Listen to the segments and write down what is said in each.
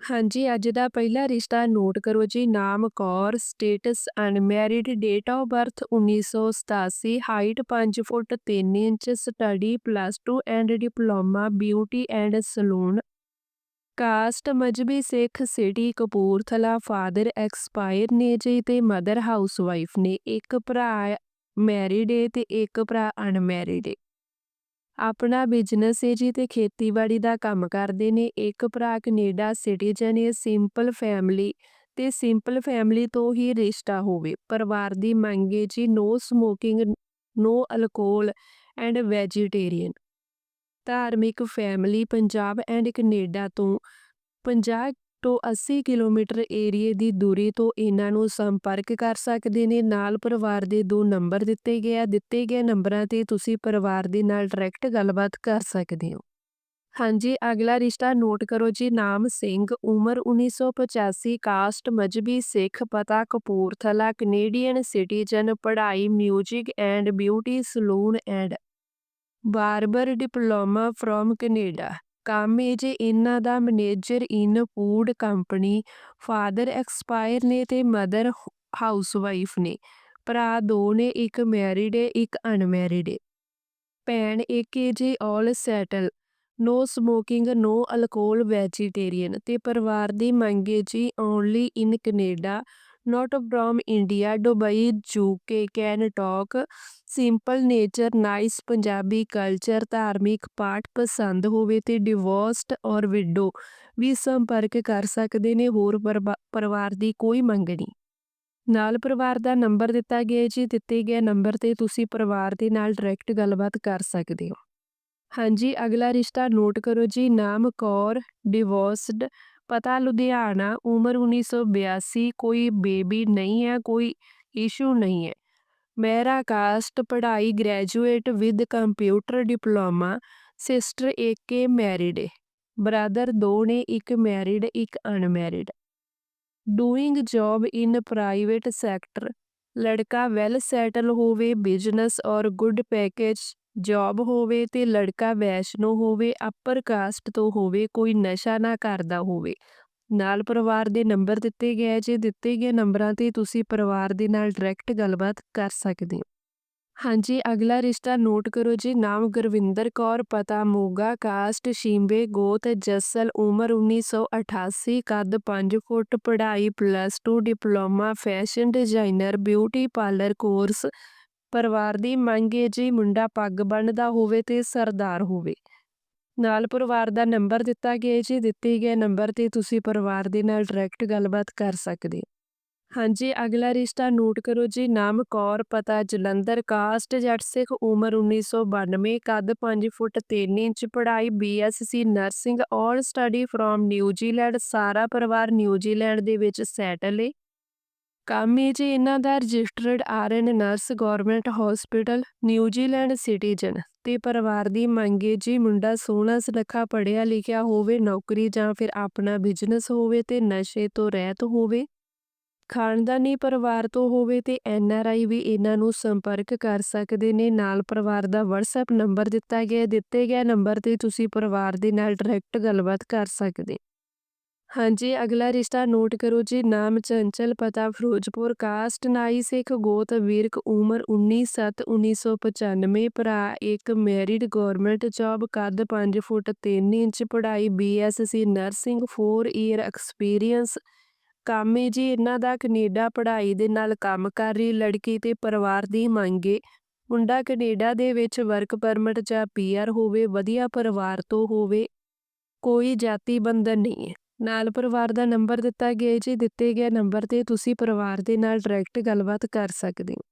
ਹਾਂਜੀ, ਅੱਜ ਦਾ ਪਹਿਲਾ ਰਿਸ਼ਤਾ ਨੋਟ ਕਰੋ ਜੀ, ਨਾਮ, Kaur, status unmarried date of birth 1987 height 5 foot 3 inch, study plus 2 and diploma, beauty and salon. Caste Mazhabi Sikh city, Kapurthala, father expire ਨੇ ਜੀ ਤੇ ਮਦਰ ਹਾਊਸਵਾਈਫ ਨੇ, ਇੱਕ ਭਰਾ ਮੈਰਿਡ ਏ ਤੇ ਇੱਕ ਭਰਾ ਅਨਮੈਰਿਡ ਏ। ਆਪਣਾ ਬਿਜ਼ਨਸ ਹੈ ਜੀ ਤੇ ਖੇਤੀਬਾੜੀ ਦਾ ਕੰਮ ਕਰਦੇ ਨੇ। ਇੱਕ ਭਰਾ ਕੈਨੇਡਾ ਸਿਟੀਜ਼ਨ ਹੈ ਸਿੰਪਲ ਫੈਮਿਲੀ ਤੇ ਸਿੰਪਲ ਫੈਮਿਲੀ ਤੋਂ ਹੀ ਰਿਸ਼ਤਾ ਹੋਵੇ। ਪਰਿਵਾਰ ਦੀ ਮੰਗ ਹੈ ਜੀ no smoking no alcohol and vegetarian ਧਾਰਮਿਕ ਫੈਮਿਲੀ ਪੰਜਾਬ ਐਂਡ ਕੈਨੇਡਾ ਤੋਂ। 50 ਤੋਂ 80 ਕਿਲੋਮੀਟਰ ਏਰੀਏ ਦੀ ਦੂਰੀ ਤੋਂ ਇਹਨਾਂ ਨੂੰ ਸੰਪਰਕ ਕਰ ਸਕਦੇ ਨੇ। ਨਾਲ ਪਰਿਵਾਰ ਦੇ ਦੋ ਨੰਬਰ ਦਿੱਤੇ ਗਏ ਆ। ਦਿੱਤੇ ਗਏ ਨੰਬਰਾਂ ਤੇ ਤੁਸੀਂ ਪਰਿਵਾਰ ਦੇ ਨਾਲ ਡਾਇਰੈਕਟ ਗੱਲਬਾਤ ਕਰ ਸਕਦੇ ਹੋ। ਹਾਂਜੀ, ਅਗਲਾ ਰਿਸ਼ਤਾ ਨੋਟ ਕਰੋ ਜੀ। ਨਾਮ ਸਿੰਘ, ਉਮਰ 1985 ਕਾਸਟ ਮਜਬੀ, ਸਿੱਖ, ਪਤਾ ਕਪੂਰਥਲਾ, ਕੈਨੇਡੀਅਨ ਸਿਟੀਜ਼ਨ, ਪੜ੍ਹਾਈ, music and beauty salon and barber diploma from Canada. ਕੰਮ ਹੈ ਜੇ ਇਹਨਾਂ ਦਾ manager in food company, father expire ਨੇ ਤੇ ਮਦਰ ਹਾਊਸਵਾਈਫ ਨੇ। ਭਰਾ ਦੋ ਨੇ, ਇੱਕ ਮੈਰਿਡ ਏ, ਇੱਕ ਅਨਮੈਰਿਡ ਏ। ਭੈਣ ਇੱਕ ਏ ਜੇ, all settle. No smoking, no alcohol vegetarian ਤੇ ਪਰਿਵਾਰ ਦੀ ਮੰਗ ਏ ਜੀ only in Canada, not from India Dubai UK can talk simple nature nice Punjabi culture ਧਾਰਮਿਕ ਪਾਠ ਪਸੰਦ ਹੋਵੇ ਤੇ ਡਿਵੋਰਸਡ ਔਰ ਵਿਡੋ ਵੀ ਸੰਪਰਕ ਕਰ ਸਕਦੇ ਨੇ, ਹੋਰ ਪਰਿਵਾਰ ਦੀ ਕੋਈ ਮੰਗ ਨਹੀਂ ਨਾਲ ਪਰਿਵਾਰ ਦਾ ਨੰਬਰ ਦਿੱਤਾ ਗਿਆ ਜੀ, ਦਿੱਤੇ ਗਏ ਨੰਬਰ ਤੇ ਤੁਸੀਂ ਪਰਿਵਾਰ ਦੇ ਨਾਲ ਡਾਇਰੈਕਟ ਗੱਲਬਾਤ ਕਰ ਸਕਦੇ ਹੋ। ਹਾਂਜੀ, ਅਗਲਾ ਰਿਸ਼ਤਾ ਨੋਟ ਕਰੋ ਜੀ, ਨਾਮ ਕੌਰ ਡਿਵੋਰਸਡ ਪਤਾ ਲੁਧਿਆਣਾ, ਉਮਰ 1982 ਕੋਈ ਬੇਬੀ ਨਹੀਂ ਹੈ, ਕੋਈ ਇਸ਼ੂ ਨਹੀਂ ਹੈ। ਮੇਰਾ ਕਾਸਟ ਪੜ੍ਹਾਈ graduate with computer diploma, sister ਇੱਕ ਮੈਰਿਡ ਏ। ਬ੍ਰਦਰ ਦੋ ਨੇ ਇੱਕ ਮੈਰਿਡ, ਇੱਕ unmarried. Doing job in private sector, ਲੜਕਾ ਵੈਲ ਸੈਟਲ ਹੋਵੇ, business or good package job ਹੋਵੇ ਤੇ ਲੜਕਾ ਵੈਸ਼ਨੋ ਹੋਵੇ, ਅਪਰ ਕਾਸਟ ਤੋਂ ਹੋਵੇ, ਕੋਈ ਨਸ਼ਾ ਨਾ ਕਰਦਾ ਹੋਵੇ। ਨਾਲ ਪਰਿਵਾਰ ਦੇ ਨੰਬਰ ਦਿੱਤੇ ਗਏ ਜੇ ਦਿੱਤੇ ਗਏ ਨੰਬਰਾਂ ਤੇ ਤੁਸੀਂ ਪਰਿਵਾਰ ਦੇ ਨਾਲ ਡਾਇਰੈਕਟ ਗੱਲਬਾਤ ਕਰ ਸਕਦੇ ਹੋ। ਹਾਂਜੀ, ਅਗਲਾ ਰਿਸ਼ਤਾ ਨੋਟ ਕਰੋ ਜੀ, ਨਾਮ ਗੁਰਵਿੰਦਰ ਕੌਰ, ਪਤਾ ਮੋਗਾ, ਕਾਸਟ, ਸ਼ਿੰਬੇ, ਗੋਤ, ਜੱਸਲ, ਉਮਰ 1988 ਕੱਦ 5 ਫੁੱਟ, ਪੜ੍ਹਾਈ plus 2 diploma fashion designer beauty parlour course ਪਰਿਵਾਰ ਦੀ ਮੰਗ ਹੈ ਜੀ, ਮੁੰਡਾ ਪੱਗ ਬੰਨਦਾ ਹੋਵੇ ਤੇ ਸਰਦਾਰ ਹੋਵੇ। ਨਾਲ ਪਰਿਵਾਰ ਦਾ ਨੰਬਰ ਦਿੱਤਾ ਗਿਆ ਜੀ ਦਿੱਤੇ ਗਏ ਨੰਬਰ ਤੇ ਤੁਸੀਂ ਪਰਿਵਾਰ ਦੇ ਨਾਲ ਡਾਇਰੈਕਟ ਗੱਲਬਾਤ ਕਰ ਸਕਦੇ ਹਾਂਜੀ, ਅਗਲਾ ਰਿਸ਼ਤਾ ਨੋਟ ਕਰੋ ਜੀ, ਨਾਮ ਕੌਰ, ਪਤਾ ਜਲੰਧਰ ਕਾਸਟ ਜੱਟ ਸਿੱਖ, ਉਮਰ 1992 ਕੱਦ 5 ਫੁੱਟ 3 ਇੰਚ, ਪੜ੍ਹਾਈ BSc nursing all study from New Zealand ਸਾਰਾ ਪਰਿਵਾਰ ਨਿਊਜ਼ੀਲੈਂਡ ਦੇ ਵਿੱਚ ਸੈਟਲ ਏ। ਕੰਮ ਹੈ ਜੀ ਇਹਨਾਂ ਦਾ registered RN nurse government hospital New Zealand citizen ਤੇ ਪਰਿਵਾਰ ਦੀ ਮੰਗ ਹੈ ਜੀ ਮੁੰਡਾ ਸੋਹਣਾ ਸੁਨੱਖਾ ਪੜ੍ਹਿਆ ਲਿਖਿਆ ਹੋਵੇ, ਨੌਕਰੀ ਜਾਂ ਫਿਰ ਆਪਣਾ ਬਿਜ਼ਨਸ ਹੋਵੇ ਤੇ ਨਸ਼ੇ ਤੋਂ ਰਹਿਤ ਹੋਵੇ। ਖਾਨਦਾਨੀ ਪਰਿਵਾਰ ਤੋਂ ਹੋਵੇ ਤੇ ਆਈ ਵੀ ਇਹਨਾਂ ਨੂੰ ਸੰਪਰਕ ਕਰ ਸਕਦੇ ਨੇ। ਨਾਲ ਪਰਿਵਾਰ ਦਾ WhatsApp ਨੰਬਰ ਦਿੱਤਾ ਗਿਆ, ਦਿੱਤੇ ਗਏ ਨੰਬਰ ਤੇ ਤੁਸੀਂ ਪਰਿਵਾਰ ਦੇ ਨਾਲ ਡਾਇਰੈਕਟ ਗੱਲਬਾਤ ਕਰ ਸਕਦੇ ਹਾਂਜੀ, ਅਗਲਾ ਰਿਸ਼ਤਾ ਨੋਟ ਕਰੋ ਜੀ, ਨਾਮ ਚੰਚਲ, ਪਤਾ ਫਿਰੋਜ਼ਪੁਰ, ਕਾਸਟ ਨਾਈ ਸਿੱਖ, ਗੋਤ ਵਿਰਕ, ਉਮਰ 19/7 1995 ਭਰਾ ਇੱਕ, ਮੈਰਿਡ ਗਵਰਨਮੈਂਟ ਜੌਬ, ਕੱਦ 5 ਫੁੱਟ 3 ਇੰਚ, ਪੜ੍ਹਾਈ ਬੀਐਸਸੀ ਨਰਸਿੰਗ 4 ਈਅਰ ਐਕਸਪੀਰੀਅੰਸ। ਕੰਮ ਹੈ ਜੀ, ਇਹਨਾਂ ਦਾ ਕੈਨੇਡਾ ਪੜ੍ਹਾਈ ਦੇ ਨਾਲ ਕੰਮ ਕਰ ਰਹੀ ਲੜਕੀ ਤੇ ਪਰਿਵਾਰ ਦੀ ਮੰਗ ਏ। ਮੁੰਡਾ ਕੈਨੇਡਾ ਦੇ ਵਿੱਚ ਵਰਕ ਪਰਮਿਟ ਜਾਂ ਪੀਆਰ ਹੋਵੇ, ਵਧੀਆ ਪਰਿਵਾਰ ਤੋਂ ਹੋਵੇ, ਕੋਈ ਜਾਤੀ ਬੰਧਨ ਨਹੀਂ ਹੈ ਨਾਲ ਪਰਿਵਾਰ ਦਾ ਨੰਬਰ ਦਿੱਤਾ ਗਿਆ, ਜੀ ਦਿੱਤੇ ਗਏ ਨੰਬਰ 'ਤੇ ਤੁਸੀਂ ਪਰਿਵਾਰ ਦੇ ਨਾਲ ਡਾਇਰੈਕਟ ਗੱਲਬਾਤ ਕਰ ਸਕਦੇ ਹੋ।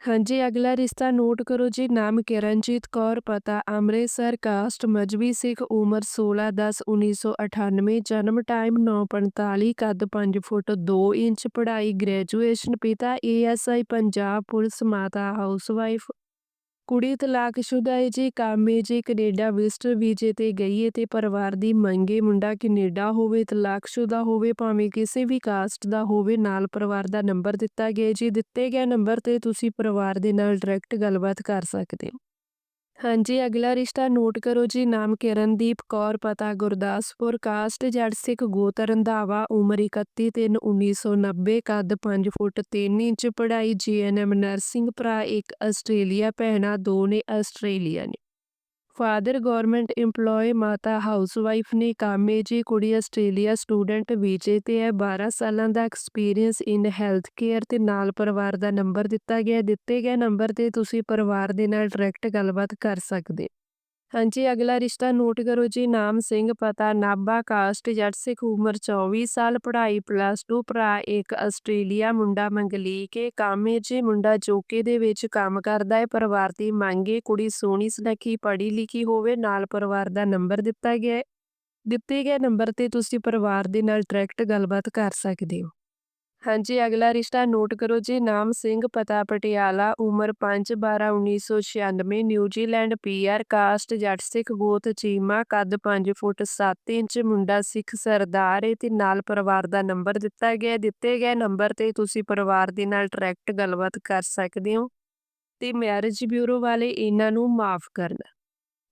ਹਾਂਜੀ, ਅਗਲਾ ਰਿਸ਼ਤਾ ਨੋਟ ਕਰੋ ਜੀ, ਨਾਮ ਕਿਰਨਜੀਤ ਕੌਰ, ਪਤਾ ਅੰਮ੍ਰਿਤਸਰ, ਕਾਸਟ ਮਜ਼੍ਹਬੀ ਸਿੱਖ, ਉਮਰ 16/10/1998 ਜਨਮ ਟਾਈਮ 9:45 ਕੱਦ 5 ਫੁੱਟ 2 ਇੰਚ, ਪੜ੍ਹਾਈ ਗ੍ਰੈਜੂਏਸ਼ਨ, ਪਿਤਾ ਏਐਸਆਈ ਪੰਜਾਬ ਪੁਲਿਸ, ਮਾਤਾ ਹਾਊਸਵਾਈਫ ਕੁੜੀ ਤਲਾਕਸ਼ੁਦਾ ਹੈ ਜੀ ਕੰਮ ਹੈ ਜੀ ਕੈਨੇਡਾ ਵਿਜ਼ਟਰ ਵੀਜ਼ੇ ਤੇ ਗਈ ਹੈ ਤੇ ਪਰਿਵਾਰ ਦੀ ਮੰਗੇ ਮੁੰਡਾ ਕੈਨੇਡਾ ਹੋਵੇ ਤਲਾਕਸ਼ੁਦਾ ਹੋਵੇ, ਭਾਵੇਂ ਕਿਸੇ ਵੀ ਕਾਸਟ ਦਾ ਹੋਵੇ, ਨਾਲ ਪਰਿਵਾਰ ਦਾ ਨੰਬਰ ਦਿੱਤਾ ਗਿਆ ਹੈ ਜੀ ਦਿੱਤੇ ਗਏ ਨੰਬਰ ਤੇ ਤੁਸੀਂ ਪਰਿਵਾਰ ਦੇ ਨਾਲ ਡਾਇਰੈਕਟ ਗੱਲਬਾਤ ਕਰ ਸਕਦੇ ਹੋ। ਹਾਂਜੀ, ਅਗਲਾ ਰਿਸ਼ਤਾ ਨੋਟ ਕਰੋ ਜੀ, ਨਾਮ ਕਿਰਨਦੀਪ ਕੌਰ, ਪਤਾ ਗੁਰਦਾਸਪੁਰ, ਕਾਸਟ ਜੜ ਸਿੱਖ ਗੋਤ ਰੰਧਾਵਾ ਉਮਰ 31 ਤਿੰਨ 1990 ਕੱਦ 5 ਫੁੱਟ 3 ਇੰਚ, ਪੜ੍ਹਾਈ ਜੀਐਨਐਮ ਨਰਸਿੰਗ ਭਰਾ, ਇੱਕ ਆਸਟ੍ਰੇਲੀਆ ਭੈਣਾਂ, ਦੋ ਨੇ ਆਸਟ੍ਰੇਲੀਆ ਨੇ। ਫਾਦਰ ਗਵਰਨਮੈਂਟ EMPLOYE ਮਾਤਾ ਹਾਊਸਵਾਈਫ ਨੇ ਕਾਮੇ ਜੀ ਕੁੜੀ ਆਸਟ੍ਰੇਲੀਆ ਸਟੂਡੈਂਟ ਵੀਜ਼ੇ ਤੇ ਹੈ 12 ਸਾਲਾਂ ਦਾ ਐਕਸਪੀਰੀਅੰਸ ਇਨ ਹੈਲਥ ਕੇਅਰ ਤੇ ਨਾਲ ਪਰਿਵਾਰ ਦਾ ਨੰਬਰ ਦਿੱਤਾ ਗਿਆ। ਦਿੱਤੇ ਗਏ ਨੰਬਰ ਤੇ ਤੁਸੀਂ ਪਰਿਵਾਰ ਦੇ ਨਾਲ ਡਾਇਰੈਕਟ ਗੱਲਬਾਤ ਕਰ ਸਕਦੇ ਹਾਂਜੀ, ਅਗਲਾ ਰਿਸ਼ਤਾ ਨੋਟ ਕਰੋ ਜੀ, ਨਾਮ ਸਿੰਘ, ਪਤਾ ਨਾਭਾ, ਕਾਸਟ, ਜੱਟ ਸਿੱਖ ਉਮਰ 24 ਸਾਲ, ਪੜ੍ਹਾਈ ਪਲੱਸ 2 ਭਰਾ ਇੱਕ, ਆਸਟ੍ਰੇਲੀਆ, ਮੁੰਡਾ ਮੰਗਲੀਕੇ ਕਾਮੇ ਜੀ, ਮੁੰਡਾ ਜੋਕੇ ਦੇ ਵਿੱਚ ਕੰਮ ਕਰਦਾ ਹੈ ਪਰਿਵਾਰ ਦੀ ਮੰਗੇ ਕੁੜੀ ਸੋਹਣੀ, ਸੁਨੱਖੀ, ਪੜ੍ਹੀ ਲਿਖੀ ਹੋਵੇ, ਨਾਲ ਪਰਿਵਾਰ ਦਾ ਨੰਬਰ ਦਿੱਤਾ ਗਿਆ ਹੈ ਦਿੱਤੇ ਗਏ ਨੰਬਰ ਤੇ ਤੁਸੀਂ ਪਰਿਵਾਰ ਦੇ ਨਾਲ ਡਾਇਰੈਕਟ ਗੱਲਬਾਤ ਕਰ ਸਕਦੇ ਹੋ। ਹਾਂਜੀ, ਅਗਲਾ ਰਿਸ਼ਤਾ ਨੋਟ ਕਰੋ ਜੀ, ਨਾਮ ਸਿੰਘ, ਪਤਾ ਪਟਿਆਲਾ, ਉਮਰ 5/12/1996 ਨਿਊਜ਼ੀਲੈਂਡ ਪੀਆਰ ਕਾਸਟ, ਜੱਟ ਸਿੱਖ, ਗੋਤ, ਚੀਮਾ, ਕੱਦ 5 ਫੁੱਟ 7 ਇੰਚ, ਮੁੰਡਾ ਸਿੱਖ ਸਰਦਾਰ ਏ ਤੇ ਨਾਲ ਪਰਿਵਾਰ ਦਾ ਨੰਬਰ ਦਿੱਤਾ ਗਿਆ ਦਿੱਤੇ ਗਏ ਨੰਬਰ ਤੇ ਤੁਸੀਂ ਪਰਿਵਾਰ ਦੇ ਨਾਲ ਡਾਇਰੈਕਟ ਗੱਲਬਾਤ ਕਰ ਸਕਦੇ ਹੋ ਤੇ ਮੈਰਿਜ ਬਿਊਰੋ ਵਾਲੇ ਇਹਨਾਂ ਨੂੰ ਮਾਫ ਕਰਨਾ।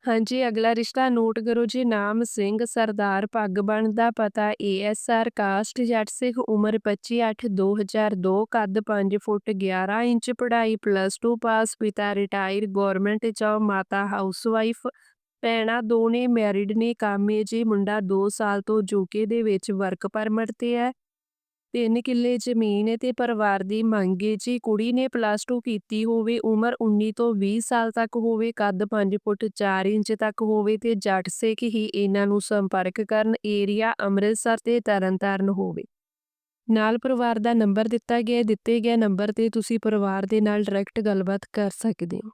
ਹਾਂਜੀ, ਅਗਲਾ ਰਿਸ਼ਤਾ ਨੋਟ ਕਰੋ ਜੀ, ਨਾਮ ਸਿੰਘ, ਸਰਦਾਰ, ਪੱਗ ਬਣਦਾ ਪਤਾ ਏਐਸਆਰ ਕਾਸਟ, ਜੱਟ ਸਿੱਖ, ਉਮਰ 25/8/2002 ਕੱਦ 5 ਫੁੱਟ 11 ਇੰਚ, ਪੜ੍ਹਾਈ ਪਲੱਸ 2 ਪਾਸ, ਪਿਤਾ ਰਿਟਾਇਰ ਗਵਰਨਮੈਂਟ ਜੌਬ ਮਾਤਾ ਹਾਊਸਵਾਈਫ ਭੈਣਾਂ ਦੋਨੇ ਮੈਰਿਡ ਨੇ, ਕਾਮੇ ਜੀ, ਮੁੰਡਾ 2 ਸਾਲ ਤੋਂ ਯੂਕੇ ਦੇ ਵਿੱਚ ਵਰਕ ਪਰਮਿਟ ਤੇ ਹੈ। ਤਿੰਨ ਕਿੱਲੇ ਜ਼ਮੀਨ ਹੈ ਤੇ ਪਰਿਵਾਰ ਦੀ ਮੰਗ ਹੈ ਜੀ ਕੁੜੀ ਨੇ ਪਲੱਸ 2 ਕੀਤੀ ਹੋਵੇ, ਉਮਰ 19 ਤੋਂ 20 ਸਾਲ ਤੱਕ ਹੋਵੇ, ਕੱਦ 5 ਫੁੱਟ 4 ਇੰਚ ਤੱਕ ਹੋਵੇ ਤੇ ਜੱਟ ਸਿੱਖ ਹੀ ਇਹਨਾਂ ਨੂੰ ਸੰਪਰਕ ਕਰਨ ਏਰੀਆ ਅੰਮ੍ਰਿਤਸਰ ਤੇ ਤਰਨਤਾਰਨ ਹੋਵੇ। ਨਾਲ ਪਰਿਵਾਰ ਦਾ ਨੰਬਰ ਦਿੱਤਾ ਗਿਆ, ਦਿੱਤੇ ਗਏ ਨੰਬਰ ਤੇ ਤੁਸੀਂ ਪਰਿਵਾਰ ਦੇ ਨਾਲ ਡਾਇਰੈਕਟ ਗੱਲਬਾਤ ਕਰ ਸਕਦੇ ਹੋ।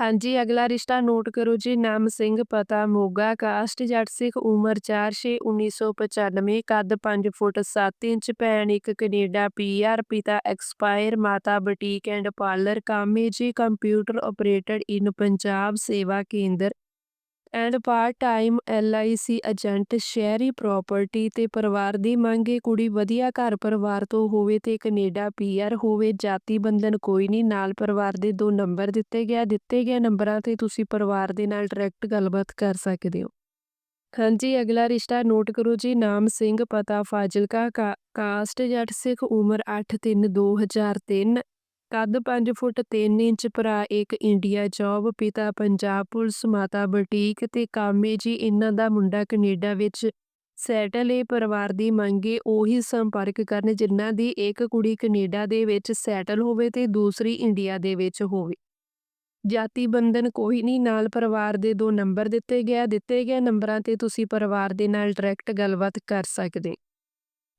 ਹਾਂਜੀ, ਅਗਲਾ ਰਿਸ਼ਤਾ ਨੋਟ ਕਰੋ ਜੀ, ਨਾਮ ਸਿੰਘ, ਪਤਾ ਮੋਗਾ, ਕਾਸਟ ਜੱਟ ਸਿੱਖ, ਉਮਰ 4/6/1995 ਕੱਦ 5 ਫੁੱਟ 7 ਇੰਚ, ਭੈਣ ਇੱਕ ਕੈਨੇਡਾ ਪੀਆਰ ਪਿਤਾ ਐਕਸਪਾਇਰ, ਮਾਤਾ ਬੁਟੀਕ ਐਂਡ ਪਾਰਲਰ ਕਾਮੇ ਜੀ ਕੰਪਿਊਟਰ ਆਪਰੇਟਰ ਇਨ ਪੰਜਾਬ, ਸੇਵਾ ਕੇਂਦਰ and part time LIC agent ਸ਼ਹਿਰੀ ਪ੍ਰਾਪਰਟੀ ਤੇ ਪਰਿਵਾਰ ਦੀ ਮੰਗ ਹੈ ਕੁੜੀ ਵਧੀਆ ਘਰ ਪਰਿਵਾਰ ਤੋਂ ਹੋਵੇ ਤੇ ਕੈਨੇਡਾ ਪੀਆਰ ਹੋਵੇ, ਜਾਤੀ ਬੰਧਨ ਕੋਈ ਨਹੀਂ, ਨਾਲ ਪਰਿਵਾਰ ਦੇ ਦੋ ਨੰਬਰ ਦਿੱਤੇ ਗਿਆ ਦਿੱਤੇ ਗਏ ਨੰਬਰਾਂ ਤੇ ਤੁਸੀਂ ਪਰਿਵਾਰ ਦੇ ਨਾਲ ਡਾਇਰੈਕਟ ਗੱਲਬਾਤ ਕਰ ਸਕਦੇ ਹੋ। ਹਾਂਜੀ, ਅਗਲਾ ਰਿਸ਼ਤਾ ਨੋਟ ਕਰੋ ਜੀ, ਨਾਮ ਸਿੰਘ, ਪਤਾ ਫਾਜ਼ਿਲਕਾ ਕਾ- ਕਾਸਟ ਜੱਟ ਸਿੱਖ, ਉਮਰ 8/3/2003 ਕੱਦ 5 ਫੁੱਟ 3 ਇੰਚ ਭਰਾ ਇੱਕ ਇੰਡੀਆ ਜੌਬ, ਪਿਤਾ ਪੰਜਾਬ ਪੁਲਿਸ, ਮਾਤਾ ਬਟੀਕ ਤੇ ਕਾਮੇ ਜੀ, ਇਹਨਾਂ ਦਾ ਮੁੰਡਾ ਕੈਨੇਡਾ ਵਿੱਚ ਸੈਟਲ ਏ ਪਰਿਵਾਰ ਦੀ ਮੰਗੇ ਉਹੀ ਸੰਪਰਕ ਕਰਨ ਜਿਨ੍ਹਾਂ ਦੀ ਇੱਕ ਕੁੜੀ ਕੈਨੇਡਾ ਦੇ ਵਿੱਚ ਸੈਟਲ ਹੋਵੇ ਤੇ ਦੂਸਰੀ ਇੰਡੀਆ ਦੇ ਵਿੱਚ ਹੋਵੇ। ਜਾਤੀ ਬੰਧਨ ਕੋਈ ਨਹੀਂ, ਨਾਲ ਪਰਿਵਾਰ ਦੇ ਦੋ ਨੰਬਰ ਦਿੱਤੇ ਗਿਆ। ਦਿੱਤੇ ਗਏ ਨੰਬਰਾਂ ਤੇ ਤੁਸੀਂ ਪਰਿਵਾਰ ਦੇ ਨਾਲ ਡਾਇਰੈਕਟ ਗੱਲਬਾਤ ਕਰ ਸਕਦੇ।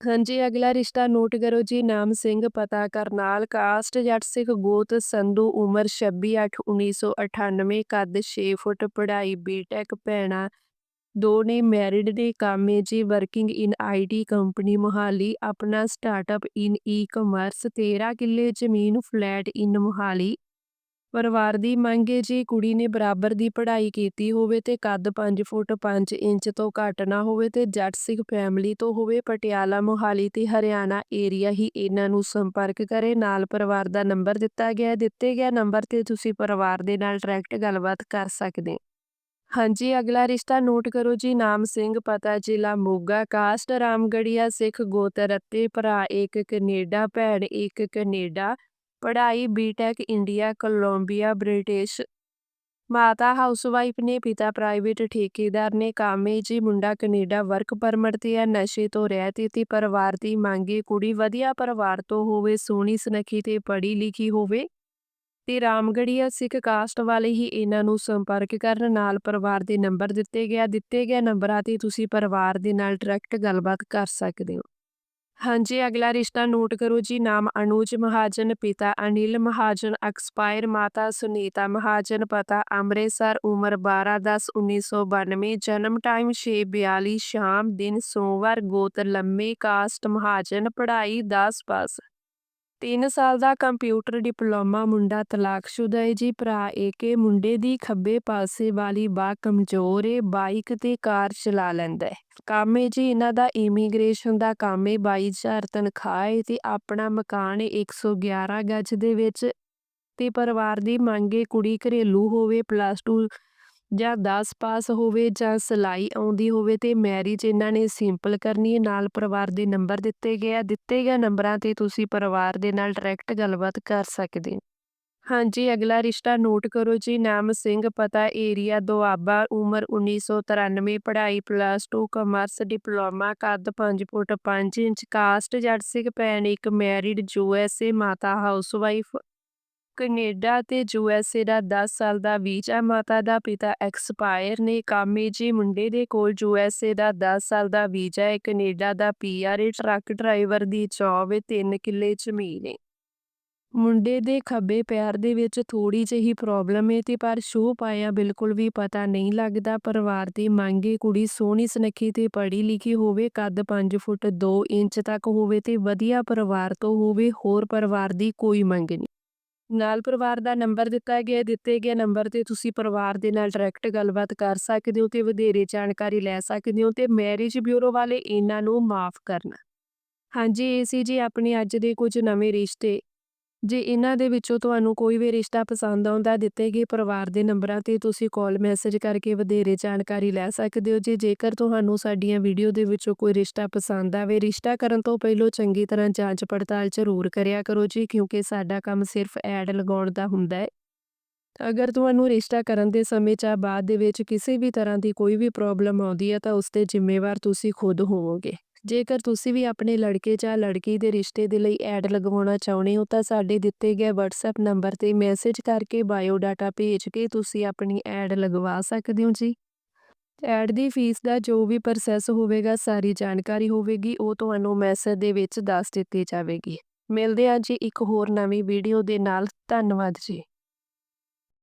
ਹਾਂਜੀ, ਅਗਲਾ ਰਿਸ਼ਤਾ ਨੋਟ ਕਰੋ ਜੀ, ਨਾਮ ਸਿੰਘ, ਪਤਾ ਕਰਨਾਲ ਕਾਸਟ, ਜੱਟ ਸਿੱਖ, ਗੋਤ, ਸੰਧੂ, ਉਮਰ 26/8/1998 ਕੱਦ 6 ਫੁੱਟ, ਪੜ੍ਹਾਈ ਬੀਟੈਕ ਭੈਣਾਂ ਦੋ ਨੇ ਮੈਰਿਡ ਨੇ, ਕਾਮੇ ਜੀ working in IT company Mohali, ਆਪਣਾ ਸਟਾਰਟਅਪ ਇਨ ਈ-ਕਮਰਸ 13 ਕਿੱਲੇ ਜ਼ਮੀਨ ਫਲੈਟ ਇਨ ਮੋਹਾਲੀ। ਪਰਿਵਾਰ ਦੀ ਮੰਗ ਹੈ ਜੀ ਕੁੜੀ ਨੇ ਬਰਾਬਰ ਦੀ ਪੜ੍ਹਾਈ ਕੀਤੀ ਹੋਵੇ ਤੇ ਕੱਦ 5 ਫੁੱਟ 5 ਇੰਚ ਤੋਂ ਘੱਟ ਨਾ ਹੋਵੇ ਤੇ ਜੱਟ ਸਿੱਖ ਫੈਮਿਲੀ ਤੋਂ ਹੋਵੇ, ਪਟਿਆਲਾ, ਮੋਹਾਲੀ ਤੇ ਹਰਿਆਣਾ ਏਰੀਆ ਹੀ ਇਹਨਾਂ ਨੂੰ ਸੰਪਰਕ ਕਰੇ। ਨਾਲ ਪਰਿਵਾਰ ਦਾ ਨੰਬਰ ਦਿੱਤਾ ਗਿਆ ਦਿੱਤੇ ਗਏ ਨੰਬਰ ਤੇ ਤੁਸੀਂ ਪਰਿਵਾਰ ਦੇ ਨਾਲ ਡਾਇਰੈਕਟ ਗੱਲਬਾਤ ਕਰ ਸਕਦੇ ਹਾਂਜੀ, ਅਗਲਾ ਰਿਸ਼ਤਾ ਨੋਟ ਕਰੋ ਜੀ। ਨਾਮ ਸਿੰਘ, ਪਤਾ ਜ਼ਿਲ੍ਹਾ ਮੋਗਾ, ਕਾਸਟ ਰਾਮਗੜੀਆ ਸਿੱਖ, ਗੋਤਰ ਅਤੇ ਭਰਾ, ਇੱਕ ਕੈਨੇਡਾ, ਭੈਣ, ਇੱਕ ਕੈਨੇਡਾ। ਪੜ੍ਹਾਈ B Tech India Columbia British ਮਾਤਾ ਹਾਊਸਵਾਈਫ ਨੇ, ਪਿਤਾ ਪ੍ਰਾਈਵੇਟ ਠੇਕੇਦਾਰ ਨੇ ਕਾਮੇ ਜੀ ਮੁੰਡਾ ਕੈਨੇਡਾ ਵਰਕ ਪਰਮਿਟ ਤੇ ਹੈ, ਨਸ਼ੇ ਤੋਂ ਰਹਿਤ ਤੇ ਪਰਿਵਾਰ ਦੀ ਮੰਗੇ ਕੁੜੀ ਵਧੀਆ ਪਰਿਵਾਰ ਤੋਂ ਹੋਵੇ, ਸੋਹਣੀ ਸੁਨੱਖੀ ਤੇ ਪੜ੍ਹੀ ਲਿਖੀ ਹੋਵੇ ਤੇ ਰਾਮਗੜੀਆ ਸਿੱਖ ਕਾਸਟ ਵਾਲੇ ਹੀ ਇਹਨਾਂ ਨੂੰ ਸੰਪਰਕ ਕਰਨ, ਨਾਲ ਪਰਿਵਾਰ ਦੇ ਨੰਬਰ ਦਿੱਤੇ ਗਿਆ, ਦਿੱਤੇ ਗਏ ਨੰਬਰਾਂ ਤੇ ਤੁਸੀਂ ਪਰਿਵਾਰ ਦੇ ਨਾਲ ਡਾਇਰੈਕਟ ਗੱਲਬਾਤ ਕਰ ਸਕਦੇ ਹੋ। ਹਾਂਜੀ, ਅਗਲਾ ਰਿਸ਼ਤਾ ਨੋਟ ਕਰੋ ਜੀ, ਨਾਮ ਅਨੂਜ ਮਹਾਜਨ, ਪਿਤਾ ਅਨਿਲ ਮਹਾਜਨ, ਐਕਸਪਾਇਰ ਮਾਤਾ ਸੁਨੀਤਾ ਮਹਾਜਨ, ਪਤਾ ਅੰਮ੍ਰਿਤਸਰ, ਉਮਰ 12/10/1992 ਜਨਮ ਟਾਈਮ 6:42 ਸ਼ਾਮ ਦਿਨ ਸੋਮਵਾਰ, ਗੋਤ ਲੰਮੇ ਕਾਸਟ ਮਹਾਜਨ, ਪੜ੍ਹਾਈ 10 ਪਾਸ। 3 ਸਾਲ ਦਾ ਕੰਪਿਊਟਰ ਡਿਪਲੋਮਾ ਮੁੰਡਾ ਤਲਾਕਸ਼ੁਦਾ ਹੈ ਜੀ ਭਰਾ ਏਕੇ ਮੁੰਡੇ ਦੀ ਖੱਬੇ ਪਾਸੇ ਵਾਲੀ ਬਾਹ ਕਮਜ਼ੋਰ ਏ, ਬਾਈਕ ਤੇ ਕਾਰ ਚਲਾ ਲੈਂਦਾ ਹੈ ਕੰਮ ਏ ਜੀ, ਇਹਨਾਂ ਦਾ ਇਮੀਗ੍ਰੇਸ਼ਨ ਦਾ ਕੰਮ ਏ 22000 ਤਨਖਾਹ ਏ ਤੇ ਆਪਣਾ ਮਕਾਨ ਏ 111 ਗੱਜ ਦੇ ਵਿੱਚ। ਤੇ ਪਰਿਵਾਰ ਦੀ ਮੰਗ ਏ, ਕੁੜੀ ਘਰੇਲੂ ਹੋਵੇ ਪਲੱਸ 2 ਜਾਂ 10 ਪਾਸ ਹੋਵੇ ਜਾਂ ਸਿਲਾਈ ਆਉਂਦੀ ਹੋਵੇ ਤੇ ਮੈਰਿਜ ਇਹਨਾਂ ਨੇ ਸਿੰਪਲ ਕਰਨੀ ਹੈ। ਨਾਲ ਪਰਿਵਾਰ ਦੇ ਨੰਬਰ ਦਿੱਤੇ ਗਏ ਆ। ਦਿੱਤੇ ਗਏ ਨੰਬਰਾਂ ਤੇ ਤੁਸੀਂ ਪਰਿਵਾਰ ਦੇ ਨਾਲ ਡਾਇਰੈਕਟ ਗੱਲਬਾਤ ਕਰ ਸਕਦੇ ਹੋ। ਹਾਂਜੀ, ਅਗਲਾ ਰਿਸ਼ਤਾ ਨੋਟ ਕਰੋ ਜੀ। ਨਾਮ ਸਿੰਘ, ਪਤਾ ਏਰੀਆ ਦੁਆਬਾ, ਉਮਰ 1993 ਪੜ੍ਹਾਈ ਪਲੱਸ 2 ਕਮਰਸ ਡਿਪਲੋਮਾ ਕੱਦ 5 ਫੁੱਟ 5 ਇੰਚ ਕਾਸਟ ਜੱਟ ਸਿੰਘ ਭੈਣ ਇੱਕ ਮੈਰਿਡ ਯੂਐਸਏ ਮਾਤਾ ਹਾਊਸਵਾਈਫ ਕੈਨੇਡਾ ਤੇ ਯੂਐਸਏ ਦਾ 10 ਸਾਲ ਦਾ ਵੀਜ਼ਾ ਮਾਤਾ ਦਾ ਪਿਤਾ ਐਕਸਪਾਇਰ ਨੇ ਕਾਮੇ ਜੀ ਮੁੰਡੇ ਦੇ ਕੋਲ ਯੂਐਸਏ ਦਾ 10 ਸਾਲ ਦਾ ਵੀਜ਼ਾ ਹੈ। ਕੈਨੇਡਾ ਦਾ ਪੀਆਰ ਏ ਟਰੱਕ ਡਰਾਈਵਰ ਦੀ ਜੌਬ ਏ 3 ਕਿੱਲੇ ਜ਼ਮੀਨ ਏ ਮੁੰਡੇ ਦੇ ਖੱਬੇ ਪੈਰ ਦੇ ਵਿੱਚ ਥੋੜੀ ਜਿਹੀ ਪ੍ਰੋਬਲਮ ਏ ਤੇ ਪਰ ਸ਼ੋਅ ਪਾਇਆ ਬਿਲਕੁਲ ਵੀ ਪਤਾ ਨਹੀਂ ਲੱਗਦਾ। ਪਰਿਵਾਰ ਦੀ ਮੰਗ ਏ ਕੁੜੀ ਸੋਹਣੀ ਸੁਨੱਖੀ ਤੇ ਪੜ੍ਹੀ ਲਿਖੀ ਹੋਵੇ, ਕੱਦ 5 ਫੁੱਟ 2 ਇੰਚ ਤੱਕ ਹੋਵੇ ਤੇ ਵਧੀਆ ਪਰਿਵਾਰ ਤੋਂ ਹੋਵੇ, ਹੋਰ ਪਰਿਵਾਰ ਦੀ ਕੋਈ ਮੰਗ ਨਹੀਂ। ਨਾਲ ਪਰਿਵਾਰ ਦਾ ਨੰਬਰ ਦਿੱਤਾ ਗਿਆ, ਦਿੱਤੇ ਗਏ ਨੰਬਰ ਤੇ ਤੁਸੀਂ ਪਰਿਵਾਰ ਦੇ ਨਾਲ ਡਾਇਰੈਕਟ ਗੱਲਬਾਤ ਕਰ ਸਕਦੇ ਹੋ ਤੇ ਵਧੇਰੇ ਜਾਣਕਾਰੀ ਲੈ ਸਕਦੇ ਹੋ ਤੇ ਮੈਰਿਜ ਬਿਊਰੋ ਵਾਲੇ ਇਹਨਾਂ ਨੂੰ ਮਾਫ ਕਰਨਾ। ਹਾਂਜੀ ਇਹ ਸੀ ਜੀ, ਆਪਣੇ ਅੱਜ ਦੇ ਕੁਝ ਨਵੇਂ ਰਿਸ਼ਤੇ ਜੇ ਇਹਨਾਂ ਦੇ ਵਿੱਚੋਂ ਤੁਹਾਨੂੰ ਕੋਈ ਵੀ ਰਿਸ਼ਤਾ ਪਸੰਦ ਆਉਂਦਾ ਦਿੱਤੇ ਗਏ ਪਰਿਵਾਰ ਦੇ ਨੰਬਰਾਂ ਤੇ ਤੁਸੀਂ ਕਾਲ ਮੈਸੇਜ ਕਰਕੇ ਵਧੇਰੇ ਜਾਣਕਾਰੀ ਲੈ ਸਕਦੇ ਹੋ। ਜੇ ਜੇਕਰ ਤੁਹਾਨੂੰ ਸਾਡੀਆਂ ਵੀਡੀਓ ਦੇ ਵਿੱਚੋਂ ਕੋਈ ਰਿਸ਼ਤਾ ਪਸੰਦ ਆਵੇ, ਰਿਸ਼ਤਾ ਕਰਨ ਤੋਂ ਪਹਿਲਾਂ ਚੰਗੀ ਤਰ੍ਹਾਂ ਜਾਂਚ ਪੜਤਾਲ ਜ਼ਰੂਰ ਕਰਿਆ ਕਰੋ ਜੀ, ਕਿਉਂਕਿ ਸਾਡਾ ਕੰਮ ਸਿਰਫ ਐਡ ਲਗਾਉਣ ਦਾ ਹੁੰਦਾ ਹੈ। ਅਗਰ ਤੁਹਾਨੂੰ ਰਿਸ਼ਤਾ ਕਰਨ ਦੇ ਸਮੇਂ ਜਾਂ ਬਾਅਦ ਦੇ ਵਿੱਚ ਕਿਸੇ ਵੀ ਤਰ੍ਹਾਂ ਦੀ ਕੋਈ ਵੀ ਪ੍ਰੋਬਲਮ ਆਉਂਦੀ ਹੈ, ਤਾਂ ਉਸ ਤੇ ਜ਼ਿੰਮੇਵਾਰ ਤੁਸੀਂ ਖੁਦ ਹੋਵੋਗੇ। ਜੇਕਰ ਤੁਸੀਂ ਵੀ ਆਪਣੇ ਲੜਕੇ ਜਾਂ ਲੜਕੀ ਦੇ ਰਿਸ਼ਤੇ ਦੇ ਲਈ ਐਡ ਲਗਵਾਉਣਾ ਚਾਹੁੰਦੇ ਹੋ, ਤਾਂ ਸਾਡੇ ਦਿੱਤੇ ਗਏ WhatsApp ਨੰਬਰ ਤੇ ਮੈਸੇਜ ਕਰਕੇ ਬਾਇਓ ਡਾਟਾ ਭੇਜ ਕੇ ਤੁਸੀਂ ਆਪਣੀ ਐਡ ਲਗਵਾ ਸਕਦੇ ਹੋ ਜੀ। ਐਡ ਦੀ ਫੀਸ ਦਾ ਜੋ ਵੀ ਪ੍ਰੋਸੈਸ ਹੋਵੇਗਾ, ਸਾਰੀ ਜਾਣਕਾਰੀ ਹੋਵੇਗੀ, ਉਹ ਤੁਹਾਨੂੰ ਮੈਸੇਜ ਦੇ ਵਿੱਚ ਦੱਸ ਦਿੱਤੀ ਜਾਵੇਗੀ। ਮਿਲਦੇ ਹਾਂ ਜੀ ਇੱਕ ਹੋਰ ਨਵੀਂ ਵੀਡੀਓ ਦੇ ਨਾਲ। ਧੰਨਵਾਦ ਜੀ।